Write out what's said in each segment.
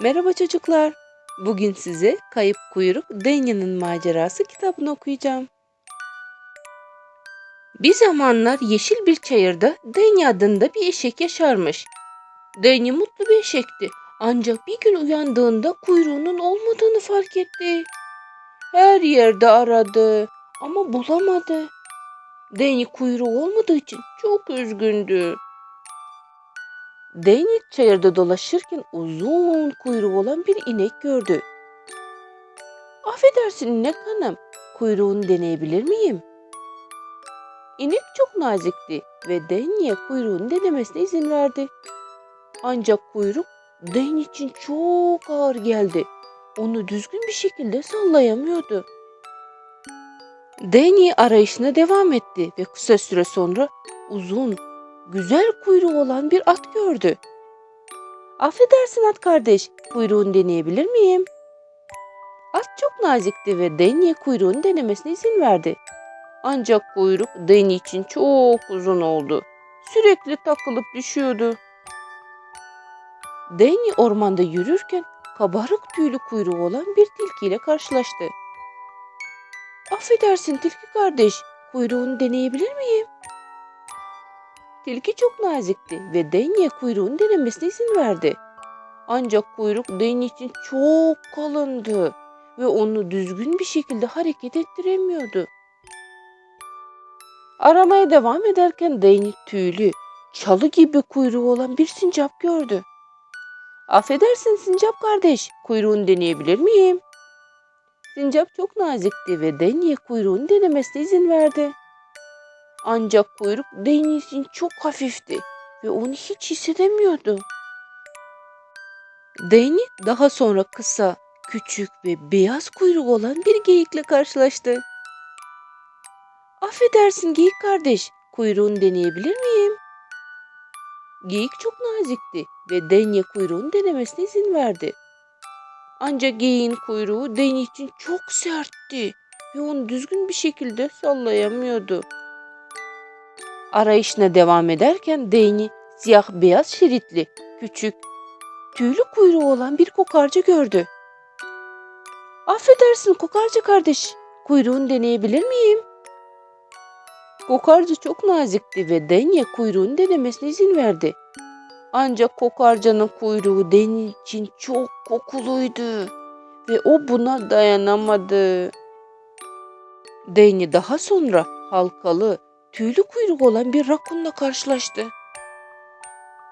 Merhaba çocuklar. Bugün size Kayıp Kuyruk Danya'nın macerası kitabını okuyacağım. Bir zamanlar yeşil bir çayırda Danya adında bir eşek yaşarmış. Danya mutlu bir eşekti. Ancak bir gün uyandığında kuyruğunun olmadığını fark etti. Her yerde aradı ama bulamadı. Danya kuyruğu olmadığı için çok üzgündü. Danny çayırda dolaşırken uzun kuyruğu olan bir inek gördü. Affedersin inek hanım, kuyruğunu deneyebilir miyim? İnek çok nazikti ve Danny'e kuyruğunu denemesine izin verdi. Ancak kuyruk Danny için çok ağır geldi. Onu düzgün bir şekilde sallayamıyordu. Danny arayışına devam etti ve kısa süre sonra uzun, güzel kuyruğu olan bir at gördü. Affedersin at kardeş, kuyruğunu deneyebilir miyim? At çok nazikti ve Danny'e kuyruğunu denemesine izin verdi. Ancak kuyruk Danny için çok uzun oldu. Sürekli takılıp düşüyordu. Danny ormanda yürürken kabarık tüylü kuyruğu olan bir tilkiyle karşılaştı. Affedersin tilki kardeş, kuyruğunu deneyebilir miyim? Tilki çok nazikti ve Danny'e kuyruğunu denemesine izin verdi. Ancak kuyruk Danny için çok kalındı ve onu düzgün bir şekilde hareket ettiremiyordu. Aramaya devam ederken Danny tüylü, çalı gibi kuyruğu olan bir sincap gördü. Affedersin sincap kardeş, kuyruğunu deneyebilir miyim? Sincap çok nazikti ve Danny'e kuyruğunu denemesine izin verdi. Ancak kuyruk için çok hafifti ve onu hiç hissedemiyordu. Danny daha sonra kısa, küçük ve beyaz kuyruğu olan bir geyikle karşılaştı. Affedersin geyik kardeş, kuyruğunu deneyebilir miyim? Geyik çok nazikti ve Danny'e kuyruğunu denemesine izin verdi. Ancak geyiğin kuyruğu Danny için çok sertti ve onu düzgün bir şekilde sallayamıyordu. Arayışına devam ederken Danny siyah beyaz şeritli, küçük, tüylü kuyruğu olan bir kokarca gördü. Affedersin kokarca kardeş, kuyruğunu deneyebilir miyim? Kokarca çok nazikti ve Danny'e kuyruğunu denemesine izin verdi. Ancak kokarcanın kuyruğu Danny için çok kokuluydu ve o buna dayanamadı. Danny daha sonra halkalı, tüylü kuyruğu olan bir rakunla karşılaştı.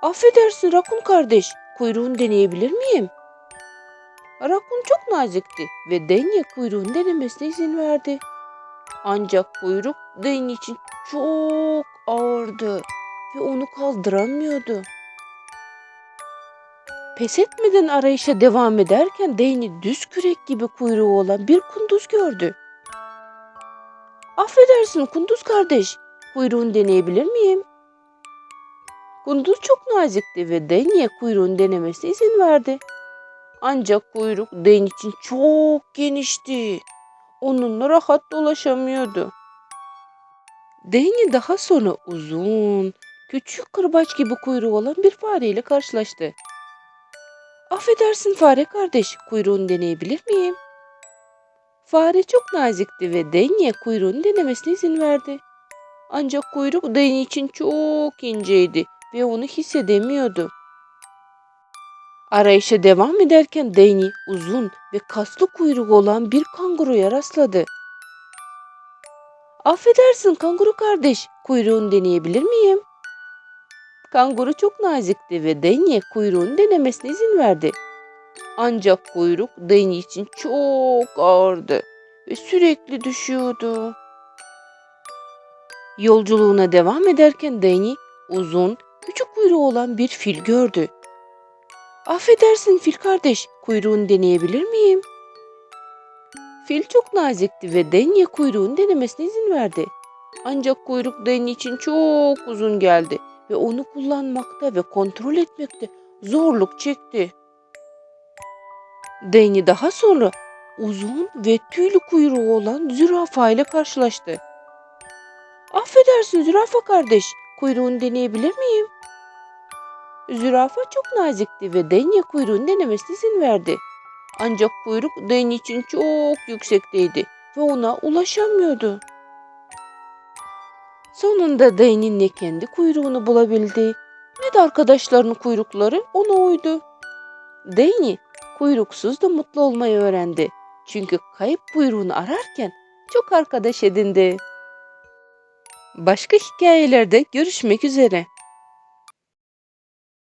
Affedersin rakun kardeş, kuyruğunu deneyebilir miyim? Rakun çok nazikti ve Danny'e kuyruğunu denemesine izin verdi. Ancak kuyruk Danny için çok ağırdı ve onu kaldıramıyordu. Pes etmeden arayışa devam ederken Danny düz kürek gibi kuyruğu olan bir kunduz gördü. Affedersin kunduz kardeş, kuyruğunu deneyebilir miyim? Kunduz çok nazikti ve Danny'e kuyruğunu denemesine izin verdi. Ancak kuyruk Danny için çok genişti. Onunla rahat dolaşamıyordu. Danny daha sonra uzun, küçük kırbaç gibi kuyruğu olan bir fareyle karşılaştı. Affedersin fare kardeş, kuyruğunu deneyebilir miyim? Fare çok nazikti ve Danny'e kuyruğunu denemesine izin verdi. Ancak kuyruk Danny için çok inceydi ve onu hissedemiyordu. Arayışa devam ederken Danny uzun ve kaslı kuyruğu olan bir kanguruya rastladı. Affedersin kanguru kardeş, kuyruğunu deneyebilir miyim? Kanguru çok nazikti ve Danny'e kuyruğunu denemesine izin verdi. Ancak kuyruk Danny için çok ağırdı ve sürekli düşüyordu. Yolculuğuna devam ederken Danny uzun, küçük kuyruğu olan bir fil gördü. Affedersin fil kardeş, kuyruğunu deneyebilir miyim? Fil çok nazikti ve Danny'e kuyruğunu denemesine izin verdi. Ancak kuyruk Danny için çok uzun geldi ve onu kullanmakta ve kontrol etmekte zorluk çekti. Danny daha sonra uzun ve tüylü kuyruğu olan zürafa ile karşılaştı. Affedersin zürafa kardeş, kuyruğunu deneyebilir miyim? Zürafa çok nazikti ve Denya kuyruğunu denemesine izin verdi. Ancak kuyruk Denya için çok yüksekteydi ve ona ulaşamıyordu. Sonunda Denya kendi kuyruğunu bulabildi ne de arkadaşlarının kuyrukları ona uydu. Danya kuyruksuz da mutlu olmayı öğrendi. Çünkü kayıp kuyruğunu ararken çok arkadaş edindi. Başka hikayelerde görüşmek üzere.